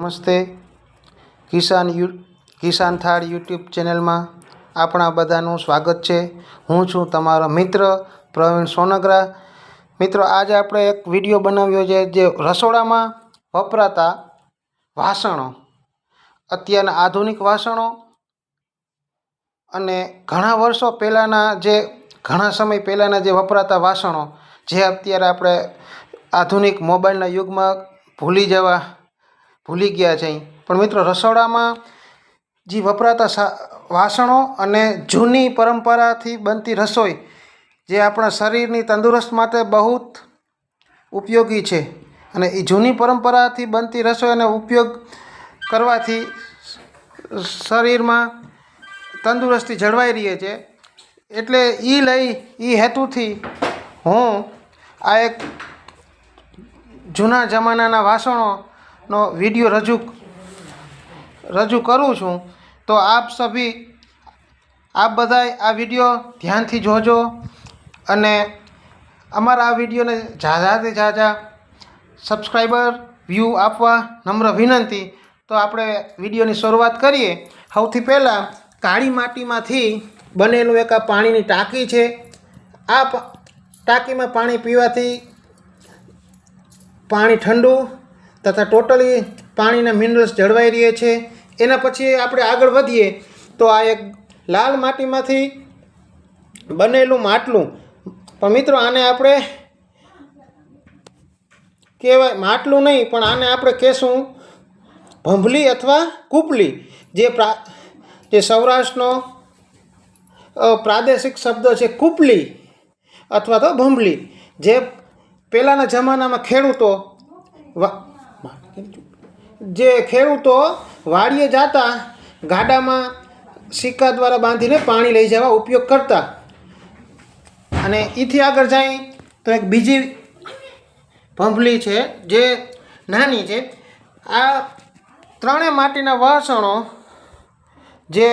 નમસ્તે. કિસાન યુ, કિસાન થાળ યુટ્યુબ ચેનલમાં આપણા બધાનું સ્વાગત છે. હું છું તમારો મિત્ર પ્રવીણ સોનગરા. મિત્રો, આજે આપણે એક વીડિયો બનાવ્યો છે જે રસોડામાં વપરાતા વાસણો, અત્યારના આધુનિક વાસણો અને ઘણા વર્ષો પહેલાંના જે, ઘણા સમય પહેલાંના જે વપરાતા વાસણો, જે અત્યારે આપણે આધુનિક મોબાઈલના યુગમાં ભૂલી જવા ભૂલી ગયા છે પણ મિત્રો, રસોડામાં જે વપરાતા વાસણો અને જૂની પરંપરાથી બનતી રસોઈ, જે આપણા શરીરની તંદુરસ્ત માટે બહુ ઉપયોગી છે. અને એ જૂની પરંપરાથી બનતી રસોઈનો ઉપયોગ કરવાથી શરીરમાં તંદુરસ્તી જળવાઈ રહી છે. એટલે એ લઈ એ હેતુથી હું આ એક જૂના જમાનાના વાસણોનો વીડિયો રજૂ રજૂ કરું છું, તો આપ સભી આપ બધાય આ વીડિયો ધ્યાનથી જોજો અને અમારા આ વિડીયોને ઝાઝાથી ઝાઝા સબસ્ક્રાઈબર વ્યૂ આપવા નમ્ર વિનંતી, તો આપણે વિડીયોની શરૂઆત કરીએ. સૌથી પહેલાં કાળી માટીમાંથી બનેલું એક આ પાણીની ટાંકી છે. આ ટાંકીમાં પાણી પીવાથી પાણી ઠંડુ તથા ટોટલી પાણીના મિનરલ્સ જળવાઈ રહે છે. એના પછી આપણે આગળ વધીએ તો આ એક લાલ માટીમાંથી બનેલું માટલું. પણ મિત્રો આને આપણે કહેવાય માટલું નહીં, પણ આને આપણે કહેશું ભંભલી અથવા કૂપલી. જે પ્રા, જે સૌરાષ્ટ્રનો પ્રાદેશિક શબ્દ છે કૂપલી અથવા તો ભંભલી. જે પહેલાંના જમાનામાં ખેડૂતો જે ખેડૂતો વાડીએ જતા ગાડામાં સિક્કા દ્વારા બાંધીને પાણી લઈ જવા ઉપયોગ કરતા. અને એથી આગળ જાય તો એક બીજી ભંભલી છે, જે નાની છે. આ ત્રણેય માટીના વાસણો જે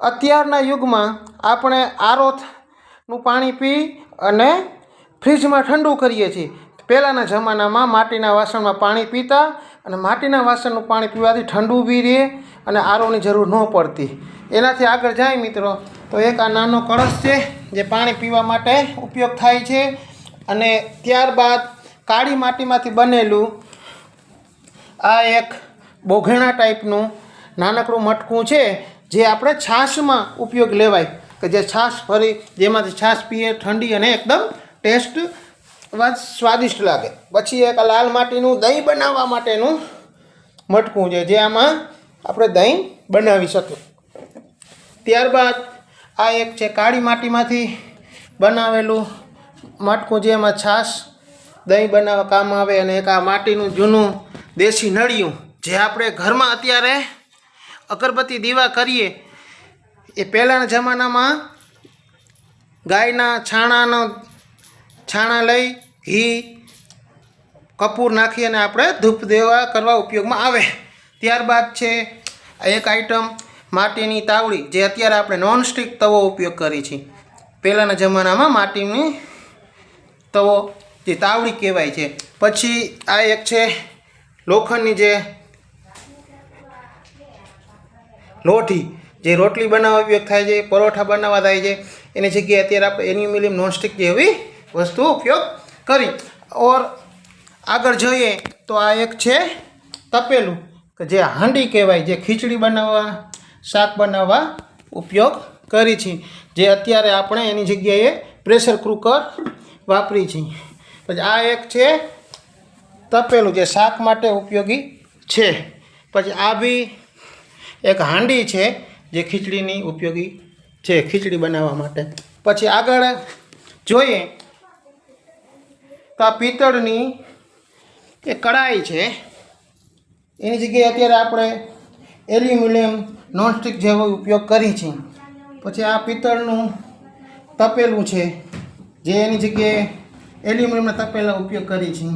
અત્યારના યુગમાં આપણે આરોથનું પાણી પી અને ફ્રીજમાં ઠંડુ કરીએ છીએ. પહેલાંના જમાનામાં માટીના વાસણમાં પાણી પીતા અને માટીના વાસણનું પાણી પીવાથી ઠંડુ બી રહે અને આરોની જરૂર ન પડતી. એનાથી આગળ જાય મિત્રો, તો એક આ નાનો કળશ છે જે પાણી પીવા માટે ઉપયોગ થાય છે અને ત્યારબાદ કાળી માટીમાંથી બનેલું આ એક બોઘેણા ટાઈપનું નાનકડું મટકું છે જે આપણે છાશમાં ઉપયોગ લેવાય. કે જે છાશ ભરી, જેમાંથી છાશ પીએ, ઠંડી અને એકદમ ટેસ્ટ સ્વાદિષ્ટ લાગે. પછી એક લાલ માટીનું દહીં બનાવવા માટેનું મટકું છે, જે આમાં આપણે દહીં બનાવી શકીએ. ત્યારબાદ આ એક છે કાળી માટીમાંથી બનાવેલું મટકું, જે એમાં છાશ દહીં બનાવવા કામ આવે અને એક આ માટીનું જૂનું દેશી નળિયું, જે આપણે ઘરમાં અત્યારે અગરબત્તી દીવા કરીએ, એ પહેલાંના જમાનામાં ગાયના છાણાનો છાણા લઈ, ઘી, કપૂર નાખી અને આપણે ધૂપ દેવા કરવા ઉપયોગમાં આવે. ત્યારબાદ છે એક આઈટમ માટીની તાવડી, જે અત્યારે આપણે નોનસ્ટિક તવો ઉપયોગ કરી છીએ. પહેલાંના જમાનામાં માટીની તવો, જે તાવડી કહેવાય છે. પછી આ એક છે લોખંડની જે લોઢી, જે રોટલી બનાવવા ઉપયોગ થાય છે, પરોઠા બનાવવા થાય છે. એની જગ્યાએ અત્યારે આપણે એલ્યુમિનિયમ નોનસ્ટિક જેવી વસ્તુઓ ઉપયોગ કરી. ઓર આગળ જોઈએ તો આ એક છે તપેલું, કે જે હાંડી કહેવાય, જે ખીચડી બનાવવા, શાક બનાવવા ઉપયોગ કરી છે. જે અત્યારે આપણે એની જગ્યાએ પ્રેશર કુકર વાપરી છીએ પછી આ એક છે તપેલું, જે શાક માટે ઉપયોગી છે. પછી આ બી એક હાંડી છે, જે ખીચડીની ઉપયોગી છે, ખીચડી બનાવવા માટે. પછી આગળ જોઈએ તો આ પિત્તળની એ કડાઈ છે. એની જગ્યાએ અત્યારે આપણે એલ્યુમિનિયમ, નોનસ્ટિક જેવો ઉપયોગ કરી છે. પછી આ પિત્તળનું તપેલું છે, જે એની જગ્યાએ એલ્યુમિનિયમના તપેલા ઉપયોગ કરી છે.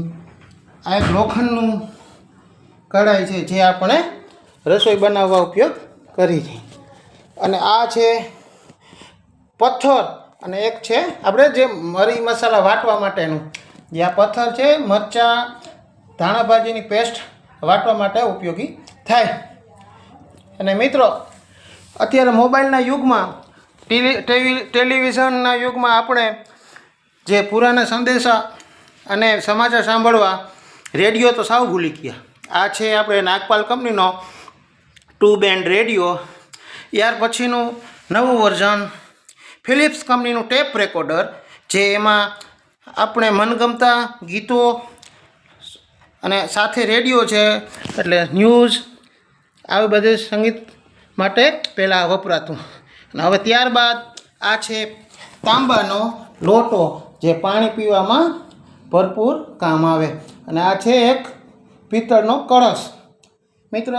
આ એક લોખંડનું કઢાઈ છે, જે આપણે રસોઈ બનાવવા ઉપયોગ કરી છે. અને આ છે પથ્થર અને એક છે આપણે જે મરી મસાલા વાટવા માટેનું. જે આ પથ્થર છે, મરચાં ધાણાભાજીની પેસ્ટ વાટવા માટે ઉપયોગી થાય. અને મિત્રો, અત્યારે મોબાઈલના યુગમાં, ટીવી ટેલિવિઝનના યુગમાં આપણે જે પુરાના સંદેશા અને સમાચાર સાંભળવા, રેડિયો તો સાવ ભૂલી ગયા. આ છે આપણે નાગપાલ કંપનીનો ટુ બેન્ડ રેડિયો. યાર પછીનું નવું વર્ઝન, ફિલિપ્સ કંપનીનું ટેપ રેકોર્ડર, જે એમાં આપણે મનગમતા ગીતો અને સાથે રેડિયો છે, એટલે ન્યૂઝ, આવી બધે સંગીત માટે પહેલાં વપરાતું. અને હવે ત્યારબાદ આ છે તાંબાનો લોટો, જે પાણી પીવામાં ભરપૂર કામ આવે. અને આ છે એક પિત્તળનો કળશ. મિત્રો,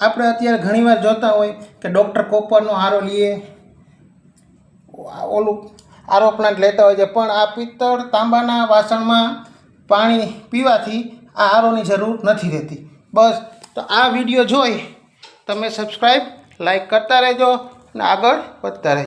આપણે અત્યારે ઘણીવાર જોતા હોય કે ડૉક્ટર કોપરનો હારો લઈએ ઓલું આરો લેતા હોય છે. પણ આ પિત્તળ તાંબાના વાસણમાં પાણી પીવાથી આ આરોની જરૂર નથી રહેતી. બસ, તો આ વીડિયો જોઈ તમે સબસ્ક્રાઈબ લાઈક કરતા રહેજો અને આગળ વધતા રહેજો.